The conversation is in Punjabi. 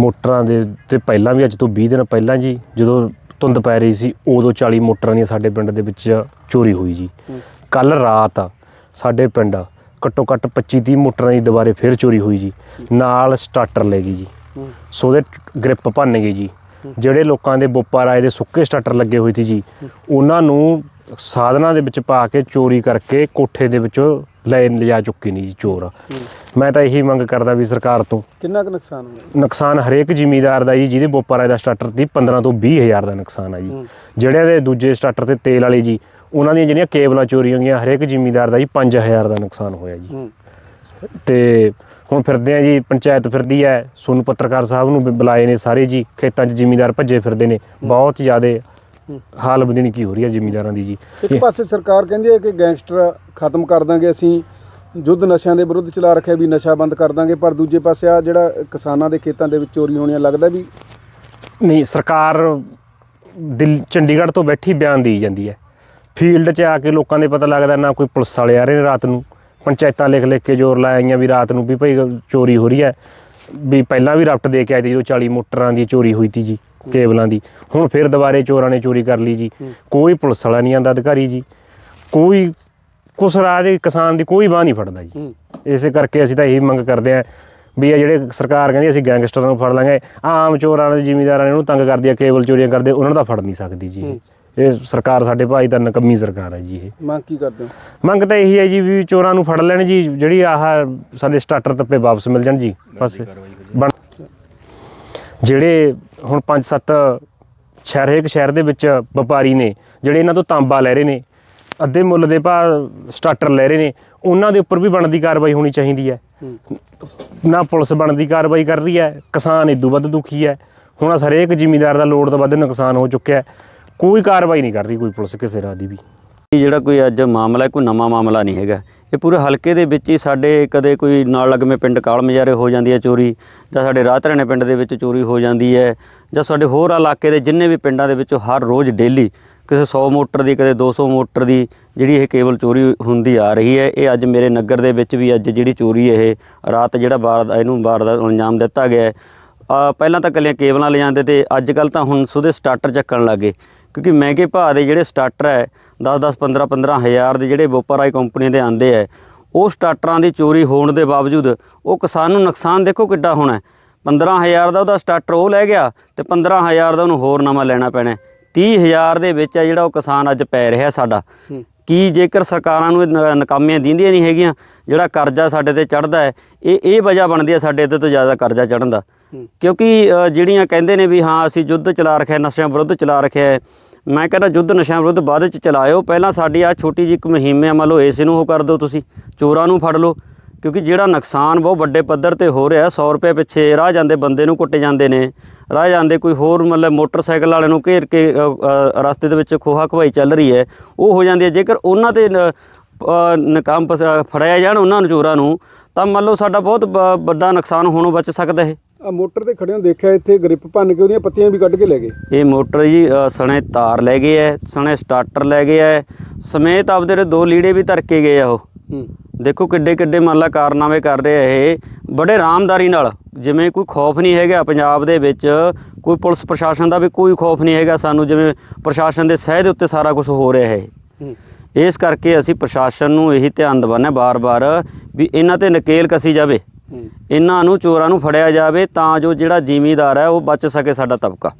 ਮੋਟਰਾਂ ਦੇ ਤੇ ਪਹਿਲਾਂ ਵੀ ਅੱਜ ਤੋਂ 20 ਦਿਨ ਪਹਿਲਾਂ ਜੀ ਜਦੋਂ ਧੁੰਦ ਪੈ ਰਹੀ ਸੀ ਉਦੋਂ 40 ਮੋਟਰਾਂ ਦੀਆਂ ਸਾਡੇ ਪਿੰਡ ਦੇ ਵਿੱਚ ਚੋਰੀ ਹੋਈ ਜੀ। ਕੱਲ ਰਾਤ ਸਾਡੇ ਪਿੰਡ ਘੱਟੋ ਘੱਟ 25 30 ਮੋਟਰਾਂ ਦੀ ਦੁਬਾਰੇ ਫਿਰ ਚੋਰੀ ਹੋਈ ਜੀ। ਨਾਲ ਸਟਾਰਟਰ ਲੈ ਗਈ ਜੀ। ਸੋ ਉਹਦੇ ਗ੍ਰਿਪ ਭੰਨ ਗਏ ਜੀ। ਜਿਹੜੇ ਲੋਕਾਂ ਦੇ ਬੋਪਾ ਰਾਏ ਦੇ ਸੁੱਕੇ ਸਟਾਰਟਰ ਲੱਗੇ ਹੋਏ ਸੀ ਜੀ ਉਹਨਾਂ ਨੂੰ ਸਾਧਨਾਂ ਦੇ ਵਿੱਚ ਪਾ ਕੇ ਚੋਰੀ ਕਰਕੇ ਕੋਠੇ ਦੇ ਵਿੱਚੋਂ ਲੈ ਲਿਜਾ ਚੁੱਕੇ ਨੇ ਜੀ ਚੋਰ। ਮੈਂ ਤਾਂ ਇਹੀ ਮੰਗ ਕਰਦਾ ਵੀ ਸਰਕਾਰ ਤੋਂ। ਕਿੰਨਾ ਕੁ ਨੁਕਸਾਨ ਹੋਇਆ? ਨੁਕਸਾਨ ਹਰੇਕ ਜ਼ਿਮੀਦਾਰ ਦਾ ਜੀ ਜਿਹਦੇ ਬੋਪਾ ਰਾਏ ਦਾ ਸਟਾਰਟਰ ਦੀ 15 ਤੋਂ 20 ਹਜ਼ਾਰ ਦਾ ਨੁਕਸਾਨ ਆ ਜੀ। ਜਿਹੜਿਆਂ ਦੇ ਦੂਜੇ ਸਟਾਰਟਰ ਤੇ ਤੇਲ ਵਾਲੇ ਜੀ ਉਹਨਾਂ ਦੀਆਂ ਜਿਹੜੀਆਂ ਕੇਬਲਾਂ ਚੋਰੀ ਹੋਈਆਂ ਹਰੇਕ ਜ਼ਿਮੀਦਾਰ ਦਾ ਜੀ 5000 ਦਾ ਨੁਕਸਾਨ ਹੋਇਆ ਜੀ। ਤੇ ਹੁਣ ਫਿਰਦੇ ਆ ਜੀ ਪੰਚਾਇਤ ਫਿਰਦੀ ਹੈ ਸੋਨੂੰ ਪੱਤਰਕਾਰ ਸਾਹਿਬ ਨੂੰ ਬੁਲਾਏ ਨੇ ਸਾਰੇ ਜੀ ਖੇਤਾਂ 'ਚ ਜ਼ਿਮੀਦਾਰ ਭੱਜੇ ਫਿਰਦੇ ਨੇ ਬਹੁਤ ਜ਼ਿਆਦੇ ਹਾਲ ਬਦਨੀ ਕੀ ਹੋ ਰਹੀ ਹੈ ਜ਼ਿਮੀਦਾਰਾਂ ਦੀ ਜੀ? ਇੱਕ ਪਾਸੇ ਸਰਕਾਰ ਕਹਿੰਦੀ ਹੈ ਕਿ ਗੈਂਗਸਟਰ ਖਤਮ ਕਰ ਦਾਂਗੇ ਅਸੀਂ ਯੁੱਧ ਨਸ਼ਿਆਂ ਦੇ ਵਿਰੁੱਧ ਚਲਾ ਰੱਖਿਆ ਵੀ ਨਸ਼ਾ ਬੰਦ ਕਰ ਦਾਂਗੇ ਪਰ ਦੂਜੇ ਪਾਸੇ ਆ ਜਿਹੜਾ ਕਿਸਾਨਾਂ ਦੇ ਖੇਤਾਂ ਦੇ ਵਿੱਚ ਚੋਰੀ ਹੋਣੀਆਂ ਲੱਗਦਾ ਵੀ ਨਹੀਂ ਸਰਕਾਰ ਦਿੱਲੀ ਚੰਡੀਗੜ੍ਹ ਤੋਂ ਬੈਠੀ ਬਿਆਨ ਦੇਈ ਜਾਂਦੀ ਹੈ। ਫੀਲਡ 'ਚ ਆ ਕੇ ਲੋਕਾਂ ਦੇ ਪਤਾ ਲੱਗਦਾ ਨਾ ਕੋਈ ਪੁਲਿਸ ਵਾਲੇ ਆ ਰਹੇ ਨੇ ਰਾਤ ਨੂੰ। ਪੰਚਾਇਤਾਂ ਲਿਖ ਲਿਖ ਕੇ ਜ਼ੋਰ ਲਾਈਆਂ ਵੀ ਰਾਤ ਨੂੰ ਵੀ ਭਾਈ ਚੋਰੀ ਹੋ ਰਹੀ ਹੈ। ਵੀ ਪਹਿਲਾਂ ਵੀ ਰਫਟ ਦੇ ਕੇ ਆਏ ਤੇ ਜਦੋਂ 40 ਮੋਟਰਾਂ ਦੀ ਚੋਰੀ ਹੋਈ ਤੀ ਜੀ। ਕੇਬਲਾਂ ਦੀ। ਹੁਣ ਫਿਰ ਦੁਬਾਰੇ ਚੋਰਾਂ ਨੇ ਚੋਰੀ ਕਰ ਲਈ ਜੀ। ਕੋਈ ਪੁਲਿਸ ਵਾਲਾ ਨਹੀਂ ਆਂਦਾ ਅਧਿਕਾਰੀ ਜੀ। ਕੋਈ ਕੁਛ ਰਾਹ ਦੇ ਕਿਸਾਨ ਦੀ ਕੋਈ ਬਾਹ ਨਹੀਂ ਫੜਦਾ ਜੀ। ਇਸੇ ਕਰਕੇ ਅਸੀਂ ਤਾਂ ਇਹੀ ਮੰਗ ਕਰਦੇ ਆਂ ਵੀ ਇਹ ਜਿਹੜੇ ਸਰਕਾਰ ਕਹਿੰਦੀ ਅਸੀਂ ਗੈਂਗਸਟਰਾਂ ਨੂੰ ਫੜ ਲਾਂਗੇ ਆਮ ਚੋਰਾਂ ਦੇ ਜ਼ਿਮੀਂਦਾਰਾਂ ਨੇ ਉਹਨੂੰ ਤੰਗ ਕਰਦੀ ਆ ਕੇਬਲ ਚੋਰੀਆਂ ਕਰਦੇ ਉਹਨਾਂ ਤਾਂ ਫੜ ਨਹੀਂ ਸਕਦੀ ਜੀ ਇਹ। ਸਰਕਾਰ ਸਾਡੇ ਭਾਈ ਤਾਂ ਨਕਮੀ ਸਰਕਾਰ ਹੈ ਜੀ ਇਹ। ਮੰਗ ਕੀ ਕਰਦੇ ਹੋ? ਮੰਗ ਤਾਂ ਇਹੀ ਹੈ ਜੀ ਵੀ ਚੋਰਾਂ ਨੂੰ ਫੜ ਲੈਣ ਜੀ ਜਿਹੜੀ ਆਹ ਸਾਡੇ ਸਟਾਰਟਰ ਤੱਪੇ ਵਾਪਸ ਮਿਲ ਜਾਣ ਜੀ ਬਸ। ਜਿਹੜੇ ਹੁਣ 5-7 ਸ਼ਹਿਰ ਹਰੇਕ ਸ਼ਹਿਰ ਦੇ ਵਿੱਚ ਵਪਾਰੀ ਨੇ ਜਿਹੜੇ ਇਹਨਾਂ ਤੋਂ ਤਾਂਬਾ ਲੈ ਰਹੇ ਨੇ ਅੱਧੇ ਮੁੱਲ ਦੇ ਭਾਅ ਸਟਾਰਟਰ ਲੈ ਰਹੇ ਨੇ ਉਹਨਾਂ ਦੇ ਉੱਪਰ ਵੀ ਬਣਦੀ ਕਾਰਵਾਈ ਹੋਣੀ ਚਾਹੀਦੀ ਹੈ। ਨਾ ਪੁਲਿਸ ਬਣਦੀ ਕਾਰਵਾਈ ਕਰ ਰਹੀ ਹੈ ਕਿਸਾਨ ਇਦੋਂ ਵੱਧ ਦੁਖੀ ਹੈ। ਹੁਣ ਹਰੇਕ ਜ਼ਿਮੀਂਦਾਰ ਦਾ ਲੋੜ ਤੋਂ ਵੱਧ ਨੁਕਸਾਨ ਹੋ ਚੁੱਕਿਆ ਹੈ। ਕੋਈ ਕਾਰਵਾਈ ਨਹੀਂ ਕਰ ਰਹੀ ਕੋਈ ਪੁਲਿਸ ਕਿਸੇ ਰਾਹ ਦੀ ਵੀ। ਇਹ ਜਿਹੜਾ ਕੋਈ ਅੱਜ ਮਾਮਲਾ ਹੈ ਕੋਈ ਨਵਾਂ ਮਾਮਲਾ ਨਹੀਂ ਹੈਗਾ। ਇਹ ਪੂਰੇ ਹਲਕੇ ਦੇ ਵਿੱਚ ਹੀ ਸਾਡੇ ਕਦੇ ਕੋਈ ਨਾਲ ਲੱਗਵੇਂ ਪਿੰਡ ਕਾਲ ਮਜਾਰੇ ਹੋ ਜਾਂਦੀ ਹੈ ਚੋਰੀ, ਜਾਂ ਸਾਡੇ ਰਾਤਰਾਣੇ ਪਿੰਡ ਦੇ ਵਿੱਚ ਚੋਰੀ ਹੋ ਜਾਂਦੀ ਹੈ, ਜਾਂ ਸਾਡੇ ਹੋਰ ਇਲਾਕੇ ਦੇ ਜਿੰਨੇ ਵੀ ਪਿੰਡਾਂ ਦੇ ਵਿੱਚੋਂ ਹਰ ਰੋਜ਼ ਡੇਲੀ ਕਿਸੇ 100 ਮੋਟਰ ਦੀ, ਕਦੇ 200 ਮੋਟਰ ਦੀ ਜਿਹੜੀ ਇਹ ਕੇਬਲ ਚੋਰੀ ਹੁੰਦੀ ਆ ਰਹੀ ਹੈ, ਇਹ ਅੱਜ ਮੇਰੇ ਨਗਰ ਦੇ ਵਿੱਚ ਵੀ ਅੱਜ ਜਿਹੜੀ ਚੋਰੀ ਇਹ ਰਾਤ ਜਿਹੜਾ ਵਾਰ ਇਹਨੂੰ ਵਾਰ ਦਾ ਅੰਜਾਮ ਦਿੱਤਾ ਗਿਆ ਹੈ। ਪਹਿਲਾਂ ਤਾਂ ਕੱਲੀਆਂ ਕੇਬਲਾਂ ਲੈ ਜਾਂਦੇ ਤੇ ਅੱਜ ਕੱਲ ਤਾਂ ਹੁਣ ਸੁਦੇ ਸਟਾਰਟਰ ਚੱਕਣ ਲੱਗੇ ਕਿਉਂਕਿ ਮਹਿੰਗੇ ਭਾਅ ਦੇ ਜਿਹੜੇ ਸਟਾਰਟਰ ਹੈ 10-10 15-15 ਹਜ਼ਾਰ ਦੇ ਜਿਹੜੇ ਬੋਪਰਾਈ ਕੰਪਨੀ ਦੇ ਆਂਦੇ ਹੈ ਉਹ ਸਟਾਰਟਰਾਂ ਦੀ ਚੋਰੀ ਹੋਣ ਦੇ ਬਾਵਜੂਦ ਉਹ ਕਿਸਾਨ ਨੂੰ ਨੁਕਸਾਨ ਦੇਖੋ ਕਿੱਡਾ ਹੋਣਾ ਹੈ। 15000 ਦਾ ਉਹਦਾ ਸਟਾਰਟਰ ਉਹ ਲੈ ਗਿਆ ਤੇ 15000 ਦਾ ਉਹਨੂੰ ਹੋਰ ਨਵਾਂ ਲੈਣਾ ਪੈਣਾ ਹੈ। 30000 ਦੇ ਵਿੱਚ ਹੈ ਜਿਹੜਾ ਉਹ ਕਿਸਾਨ ਅੱਜ ਪੈ ਰਿਹਾ ਸਾਡਾ ਕੀ ਜੇਕਰ ਸਰਕਾਰਾਂ ਨੂੰ ਇਹ ਨਾਕਾਮੀਆਂ ਦਿੰਦੀਆਂ ਨਹੀਂ ਹੈਗੀਆਂ ਜਿਹੜਾ ਕਰਜ਼ਾ ਸਾਡੇ ਤੇ ਚੜਦਾ ਹੈ ਇਹ ਇਹ ਵਜ੍ਹਾ ਬਣਦੀ ਹੈ ਸਾਡੇ ਇੱਥੇ ਤੋਂ ਜ਼ਿਆਦਾ ਕਰਜ਼ਾ ਚੜਨ ਦਾ ਕਿਉਂਕਿ ਜਿਹੜੀਆਂ ਕਹਿੰਦੇ ਨੇ ਵੀ ਹਾਂ, ਅਸੀਂ ਯੁੱਧ ਚਲਾ ਰੱਖਿਆ, ਨਸ਼ਿਆਂ ਵਿਰੁੱਧ ਚਲਾ ਰੱਖਿਆ ਮੈਂ ਕਹਿੰਦਾ ਯੁੱਧ ਨਸ਼ਿਆਂ ਵਿਰੁੱਧ ਬਾਅਦ ਚ ਚਲਾਇਓ। ਪਹਿਲਾਂ ਸਾਡੀ ਆ ਛੋਟੀ ਜਿਹੀ ਇੱਕ ਮੁਹਿੰਮ ਹੈ ਮੰਨ ਲਓ ਇਸ ਨੂੰ ਉਹ ਕਰ ਦਿਓ ਤੁਸੀਂ, ਚੋਰਾਂ ਨੂੰ ਫੜ ਲਓ। ਕਿਉਂਕਿ ਜਿਹੜਾ ਨੁਕਸਾਨ ਬਹੁਤ ਵੱਡੇ ਪੱਧਰ ਤੇ ਹੋ ਰਿਹਾ 100 ਰੁਪਏ ਪਿੱਛੇ ਰਾਹ ਜਾਂਦੇ ਬੰਦੇ ਨੂੰ ਕੁੱਟੇ ਜਾਂਦੇ ਨੇ। ਰਾਹ ਜਾਂਦੇ ਕੋਈ ਹੋਰ ਮਤਲਬ ਮੋਟਰਸਾਈਕਲ ਵਾਲੇ ਨੂੰ ਘੇਰ ਕੇ ਰਸਤੇ ਦੇ ਵਿੱਚ ਖੋਹਾ ਖਵਾਈ ਚੱਲ ਰਹੀ ਹੈ, ਉਹ ਹੋ ਜਾਂਦੀ ਹੈ। ਜੇਕਰ ਉਹਨਾਂ ਤੇ ਨ- ਨਕਾਮ ਪਸ- ਫੜਿਆ ਜਾਣ ਉਹਨਾਂ ਨੂੰ ਚੋਰਾਂ ਨੂੰ, ਤਾਂ ਮੰਨ ਲਓ ਸਾਡਾ ਬਹੁਤ ਬ- ਵੱਡਾ ਨੁਕਸਾਨ ਹੋਣੋਂ ਬਚ ਸਕਦਾ ਹੈ। ਆ ਮੋਟਰ ਤੇ ਖੜਿਓ ਦੇਖਿਆ ਇੱਥੇ ਗ੍ਰਿਪ ਭੰਨ ਕੇ ਉਹਦੀਆਂ ਪੱਤੀਆਂ ਵੀ ਕੱਢ ਕੇ ਲੈ ਗਏ। ਇਹ ਮੋਟਰ ਜੀ ਅ, ਸਣੇ ਤਾਰ ਲੈ ਗਏ ਐ ਸਣੇ ਸਟਾਰਟਰ ਲੈ ਗਏ ਐ ਸਮੇਤ ਆਪਦੇ ਜਿਹੜੇ ਦੋ ਲੀੜੇ ਵੀ ਧਰ ਕੇ ਗਏ ਆ ਉਹ। ਹੂੰ। ਦੇਖੋ ਕਿੱਡੇ ਕਿੱਡੇ ਮੰਨ ਲਾ ਕਾਰਨਾਮੇ ਕਰ ਰਹੇ ਆ ਇਹ ਬੜੇ ਆਰਾਮਦਾਰੀ ਨਾਲ ਜਿਵੇਂ ਕੋਈ ਖੌਫ ਨਹੀਂ ਹੈਗਾ ਪੰਜਾਬ ਦੇ ਵਿੱਚ ਕੋਈ ਪੁਲਿਸ ਪ੍ਰਸ਼ਾਸਨ ਦਾ ਵੀ ਕੋਈ ਖੌਫ ਨਹੀਂ ਹੈਗਾ ਸਾਨੂੰ ਜਿਵੇਂ ਪ੍ਰਸ਼ਾਸਨ ਦੇ ਸਹਿ ਦੇ ਉੱਤੇ ਸਾਰਾ ਕੁਝ ਹੋ ਰਿਹਾ ਹੈ ਹੂੰ। ਇਸ ਕਰਕੇ ਅਸੀਂ ਪ੍ਰਸ਼ਾਸਨ ਨੂੰ ਇਹੀ ਧਿਆਨ ਦਿਵਾਉਂਦੇ ਬਾਰ-ਬਾਰ ਵੀ ਇਹਨਾਂ ਤੇ ਨਕੇਲ ਕਸੀ ਜਾਵੇ। ਹੂੰ ਇਹਨਾਂ ਨੂੰ ਚੋਰਾਂ ਨੂੰ ਫੜਿਆ ਜਾਵੇ ਤਾਂ ਜੋ ਜਿਹੜਾ ਜ਼ਿਮੀਂਦਾਰ ਹੈ ਉਹ ਬਚ ਸਕੇ ਸਾਡਾ ਤਬਕਾ।